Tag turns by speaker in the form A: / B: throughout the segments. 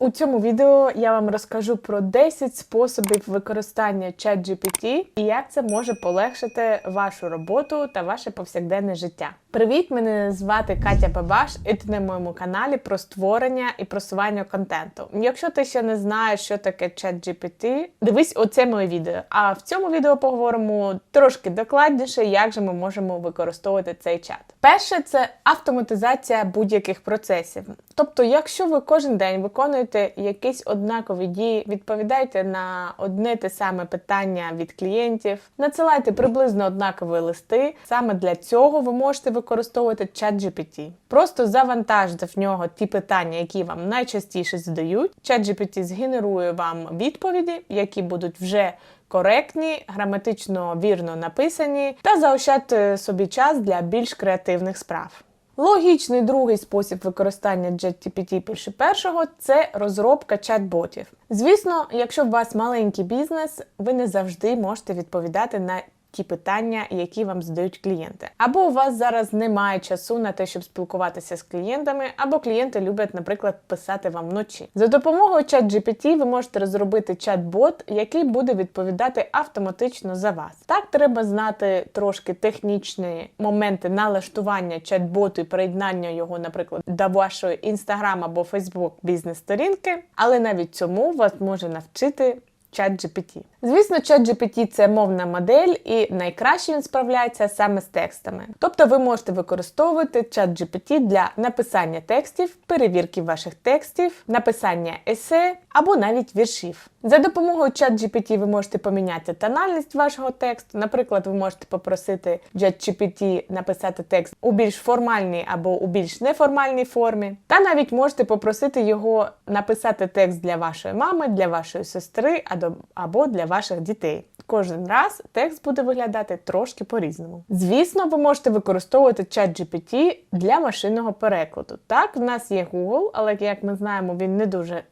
A: У цьому відео я вам розкажу про 10 способів використання ChatGPT і як це може полегшити вашу роботу та ваше повсякденне життя. Привіт, мене звати Катя Бабаш, і ти на моєму каналі про створення і просування контенту. Якщо ти ще не знаєш, що таке ChatGPT, дивись оце моє відео. А в цьому відео поговоримо трошки докладніше, як же ми можемо використовувати цей чат. Перше це автоматизація будь-яких процесів. Тобто, якщо ви кожен день виконуєте якісь однакові дії, відповідаєте на одне те саме питання від клієнтів, надсилайте приблизно однакові листи. Саме для цього ви можете використовувати ChatGPT. Просто завантажте в нього ті питання, які вам найчастіше задають. ChatGPT згенерує вам відповіді, які будуть вже коректні, граматично вірно написані, та заощадьте собі час для більш креативних справ. Логічний другий спосіб використання ChatGPT більше першого це розробка чат-ботів. Звісно, якщо у вас маленький бізнес, ви не завжди можете відповідати на ті питання, які вам задають клієнти. Або у вас зараз немає часу на те, щоб спілкуватися з клієнтами, або клієнти люблять, наприклад, писати вам вночі. За допомогою ChatGPT ви можете розробити чат-бот, який буде відповідати автоматично за вас. Так треба знати трошки технічні моменти налаштування чат-боту і приєднання його, наприклад, до вашої Instagram або Facebook бізнес-сторінки, але навіть цьому вас може навчити ChatGPT. Звісно, ChatGPT – це мовна модель, і найкраще він справляється саме з текстами. Тобто ви можете використовувати ChatGPT для написання текстів, перевірки ваших текстів, написання есе або навіть віршів. За допомогою ChatGPT ви можете поміняти тональність вашого тексту. Наприклад, ви можете попросити ChatGPT написати текст у більш формальній або у більш неформальній формі. Та навіть можете попросити його написати текст для вашої мами, для вашої сестри або для ваших дітей. Кожен раз текст буде виглядати трошки по-різному. Звісно, ви можете використовувати ChatGPT для машинного перекладу. Так, в нас є Google, але як ми знаємо, він не дуже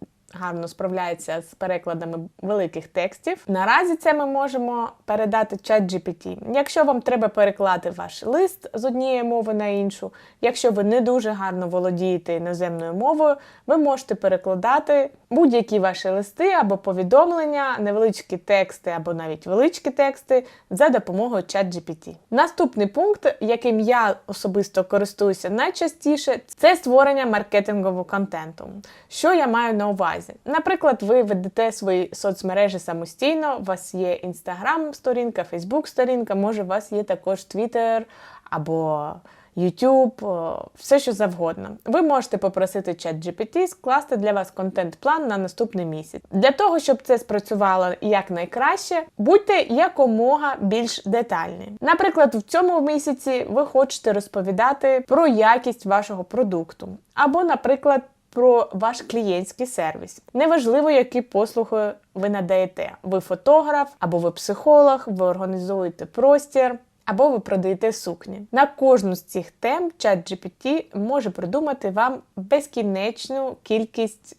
A: гарно справляється з перекладами великих текстів. Наразі це ми можемо передати чат GPT. Якщо вам треба переклати ваш лист з однієї мови на іншу, якщо ви не дуже гарно володієте іноземною мовою, ви можете перекладати будь-які ваші листи або повідомлення, невеличкі тексти або навіть величкі тексти за допомогою чат GPT. Наступний пункт, яким я особисто користуюся найчастіше, це створення маркетингового контенту. Що я маю на увазі? Увазі. Наприклад, ви ведете свої соцмережі самостійно, у вас є інстаграм-сторінка, фейсбук-сторінка, може, у вас є також Твіттер або YouTube, все що завгодно. Ви можете попросити чат GPT скласти для вас контент-план на наступний місяць. Для того, щоб це спрацювало якнайкраще, будьте якомога більш детальні. Наприклад, в цьому місяці ви хочете розповідати про якість вашого продукту, або, наприклад, про ваш клієнтський сервіс. Неважливо, які послуги ви надаєте. Ви фотограф, або ви психолог, ви організуєте простір. Або ви продаєте сукні. На кожну з цих тем чат GPT може придумати вам безкінечну кількість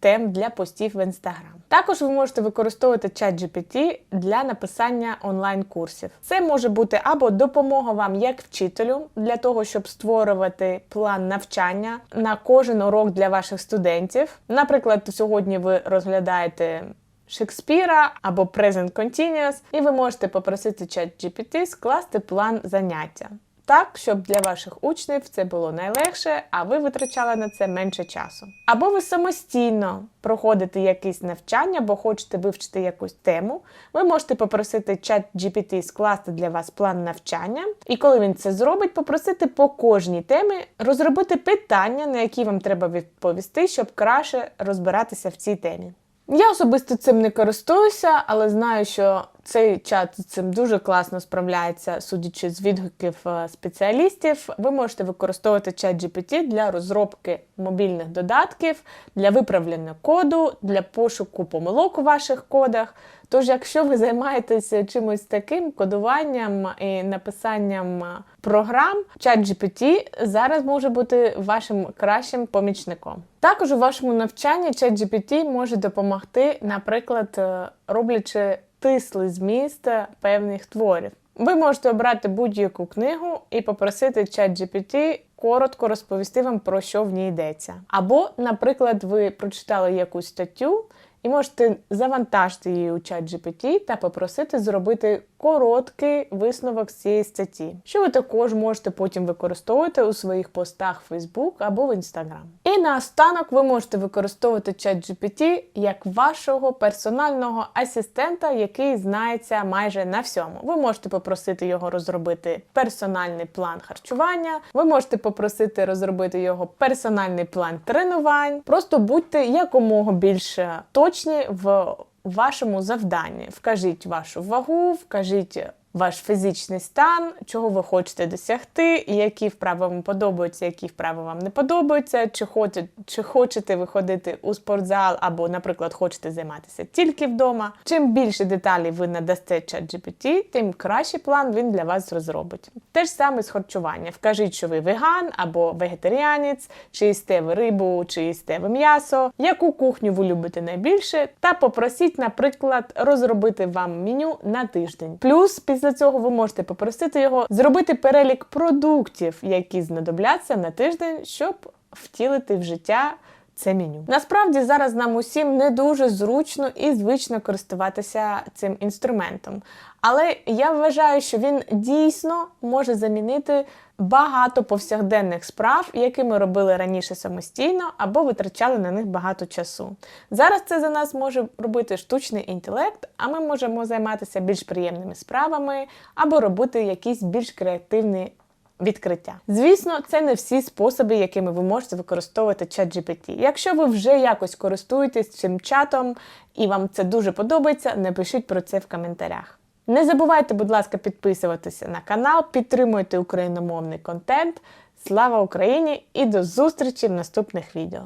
A: тем для постів в Instagram. Також ви можете використовувати ChatGPT для написання онлайн-курсів. Це може бути або допомога вам як вчителю для того, щоб створювати план навчання на кожен урок для ваших студентів. Наприклад, сьогодні ви розглядаєте. Шекспіра або Present Continuous, і ви можете попросити ChatGPT скласти план заняття так, щоб для ваших учнів це було найлегше, а ви витрачали на це менше часу. Або ви самостійно проходите якесь навчання, бо хочете вивчити якусь тему. Ви можете попросити чат GPT скласти для вас план навчання, і коли він це зробить, попросити по кожній темі розробити питання, на які вам треба відповісти, щоб краще розбиратися в цій темі. Я особисто цим не користуюся, але знаю, що цей чат цим дуже класно справляється, судячи з відгуків е, спеціалістів. Ви можете використовувати чат GPT для розробки мобільних додатків, для виправлення коду, для пошуку помилок у ваших кодах. Тож, якщо ви займаєтеся чимось таким кодуванням і написанням програм, ChatGPT зараз може бути вашим кращим помічником. Також у вашому навчанні ChatGPT може допомогти, наприклад, е, роблячи тислий зміст певних творів. Ви можете обрати будь-яку книгу і попросити ChatGPT коротко розповісти вам про що в ній йдеться. Або, наприклад, ви прочитали якусь статтю. І можете завантажити її у ChatGPT та попросити зробити короткий висновок з цієї статті, що ви також можете потім використовувати у своїх постах в Facebook або в Instagram. І наостанок ви можете використовувати ChatGPT як вашого персонального асистента, який знається майже на всьому. Ви можете попросити його розробити персональний план харчування, ви можете попросити розробити його персональний план тренувань. Просто будьте якомога більше точні в вашому завданні. Вкажіть вашу вагу, вкажіть ваш фізичний стан, чого ви хочете досягти, які вправи вам подобаються, які вправи вам не подобаються, чи хочете, чи хочете ви ходити у спортзал, або, наприклад, хочете займатися тільки вдома. Чим більше деталей ви надасте ChatGPT, тим кращий план він для вас розробить. Те ж саме з харчування. Вкажіть, що ви веган або вегетаріанець, чи їсте ви рибу, чи їсте ви м'ясо, яку кухню ви любите найбільше, та попросіть, наприклад, розробити вам меню на тиждень. Плюс після цього ви можете попросити його зробити перелік продуктів, які знадобляться на тиждень, щоб втілити в життя. Це меню. Насправді зараз нам усім не дуже зручно і звично користуватися цим інструментом. Але я вважаю, що він дійсно може замінити багато повсякденних справ, які ми робили раніше самостійно, або витрачали на них багато часу. Зараз це за нас може робити штучний інтелект, а ми можемо займатися більш приємними справами або робити якісь більш креативні відкриття. Звісно, це не всі способи, якими ви можете використовувати ChatGPT. Якщо ви вже якось користуєтесь цим чатом і вам це дуже подобається, напишіть про це в коментарях. Не забувайте, будь ласка, підписуватися на канал, підтримуйте україномовний контент. Слава Україні і до зустрічі в наступних відео!